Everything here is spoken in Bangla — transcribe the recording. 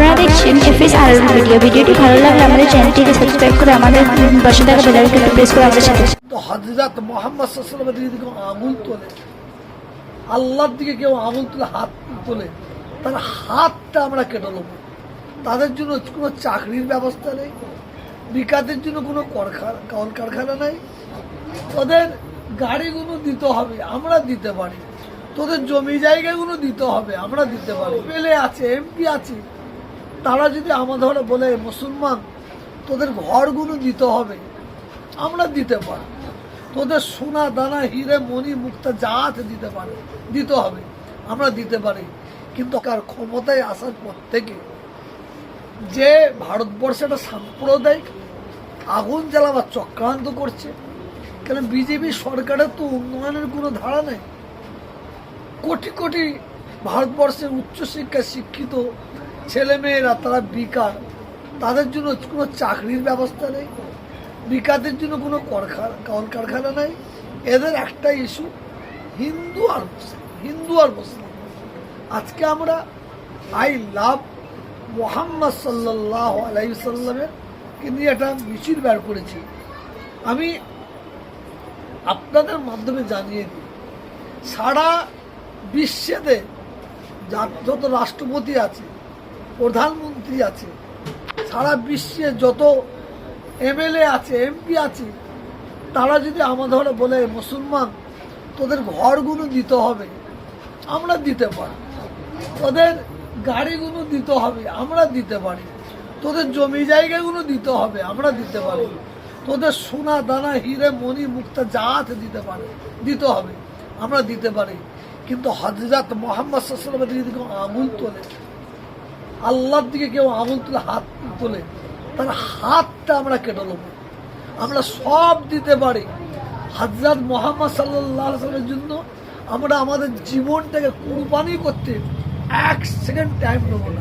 আপনারা দেখছেন এফএস আর ভিডিও ভিডিওটি ভালো লাগলে আমাদের চ্যানেলটিকে সাবস্ক্রাইব করে আমাদের পাশে থাকা বেল আইকনটি প্রেস করে আমাদের সাথে তো হজরত মোহাম্মদ সাল্লামের দিকে কেউ আঙুল তোলে? আল্লাহর দিকে কেউ আঙুল তুলে হাত তোলে? তার হাতটা আমরা কেটে নেব। তাদের জন্য কোনো চাকরির ব্যবস্থা নেই। বিকাশের জন্য কোনো করখা- কলকারখানা নেই। তোদের গাড়িগুলো দিতে হবে, আমরা দিতে পারি। তোদের জমি জায়গাগুলো দিতে হবে, আমরা দিতে পারি। পেলে আছে এমপি আছে। তারা যদি আমাদের বলে, মুসলমান, তোদের ঘরগুলো দিতে হবে, আমরা দিতে পারি তোদের সোনা, দানা, হিরে, মণি, মুক্তা যা আছে দিতে পারে, দিতে হবে, আমরা দিতে পারি। কিন্তু কার ক্ষমতায় আসার পর থেকে যে ভারতবর্ষে একটা সাম্প্রদায়িক আগুন জ্বালাবার চক্রান্ত করছে, কেন বিজেপি সরকারের তো উন্নয়নের কোনো ধারা নেই? কোটি কোটি ভারতবর্ষের উচ্চশিক্ষায় শিক্ষিত ছেলেমেয়েরা, তারা বেকার। তাদের জন্য কোনো চাকরির ব্যবস্থা নেই। বিকাশের জন্য কোনো করখা- কলকারখানা নেই। এদের একটা ইস্যু হিন্দু আর মুসলিম, হিন্দু আর মুসলিম। আজকে আমরা আই লাভ মোহাম্মদ সাল্লাহ আলাইসাল্লামের কে নিয়ে একটা মিছিল বের করেছি। আমি আপনাদের মাধ্যমে জানিয়ে দিই, সারা বিশ্বেতে যত রাষ্ট্রপতি আছে প্রধানমন্ত্রী আছে, সারা বিশ্বে যত এমএলএ আছে, এমপি আছে, তারা যদি আমাদের বলে, মুসলমান, তোদের ঘরগুলো দিতে হবে, আমরা দিতে পারি। তোদের গাড়িগুলো দিতে হবে, আমরা দিতে পারি। তোদের জমি জায়গাগুলো দিতে হবে, আমরা দিতে পারি। তোদের সোনা, দানা, হিরে, মণি, মুক্তা যা আছে দিতে পারে, দিতে হবে, আমরা দিতে পারি। কিন্তু হজরত মোহাম্মদ সাল্লামের দিকে আঙুল তোলে আল্লাহর দিকে কেউ আঙুল তুলে হাত তোলে, তার হাতটা আমরা কেটে নেব। আমরা সব দিতে পারি। হাজরাত মোহাম্মদ সাল্লামের জন্য আমরা আমাদের জীবনটাকে কোরবানি করতে এক সেকেন্ড টাইম নেব না।